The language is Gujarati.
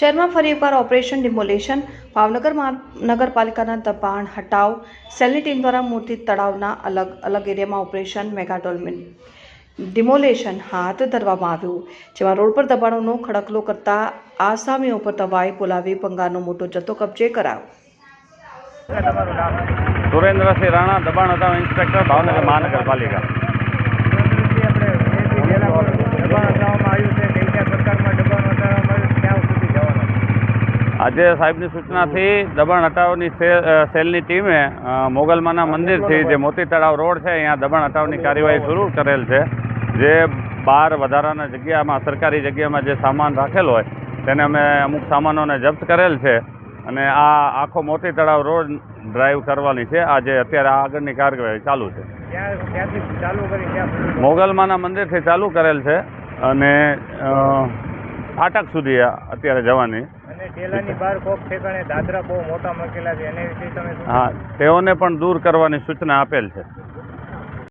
શહેરમાં ફરી એકવાર ઓપરેશન ડિમોલેશન. ભાવનગર નગરપાલિકાના દબાણ હટાવ. સેલની ટીમ દ્વારા મૂર્તિ તળાવના અલગ અલગ એરિયામાં ઓપરેશન મેગાડોલમેન ડિમોલેશન હાથ ધરવામાં આવ્યું, જેમાં રોડ પર દબાણોનો ખડકલો કરતા આસામીઓ પર દવાઈ બોલાવી ભંગારનો મોટો જથ્થો કબજે કરાયો. સુરેન્દ્રસિંહ રાણા દબાણ હતા ઇન્સ્પેક્ટર ભાવનગર મહાનગરપાલિકા સુરેન્દ્રસિંહ આપણે બેથી પહેલા પણ દબાણ હટાવવામાં આવ્યું છે કઈ કયા પ્રકારમાં દબાણ હટાવવામાં આવ્યું છે, ક્યાં સુધી જવાનું આજે સાહેબની સૂચનાથી દબાણ હટાવની સેલની ટીમે મોગલમાના મંદિરથી જે મોતી તળાવ રોડ છે, અહીંયા દબાણ હટાવની કાર્યવાહી શરૂ કરેલ છે. જે બાર વધારાના જગ્યામાં, સરકારી જગ્યામાં જે સામાન રાખેલો હોય, તેને અમે અમુક સામાનોને જપ્ત કરેલ છે. અને આ આખો મોતી તળાવ રોડ ડ્રાઈવ કરવાની છે. આજે અત્યારે આગળની કાર્યવાહી ચાલુ છે. મોગલમાના મંદિરથી ચાલુ કરેલ છે. અને આટક સુધી અત્યારે જવાની ટેલાની બહાર કોક ઠેકાણે દાદરા બહુ મોટા મૂકેલા છે. એને વિશે તમે હા, તેઓને પણ દૂર કરવાની સૂચના આપેલ છે.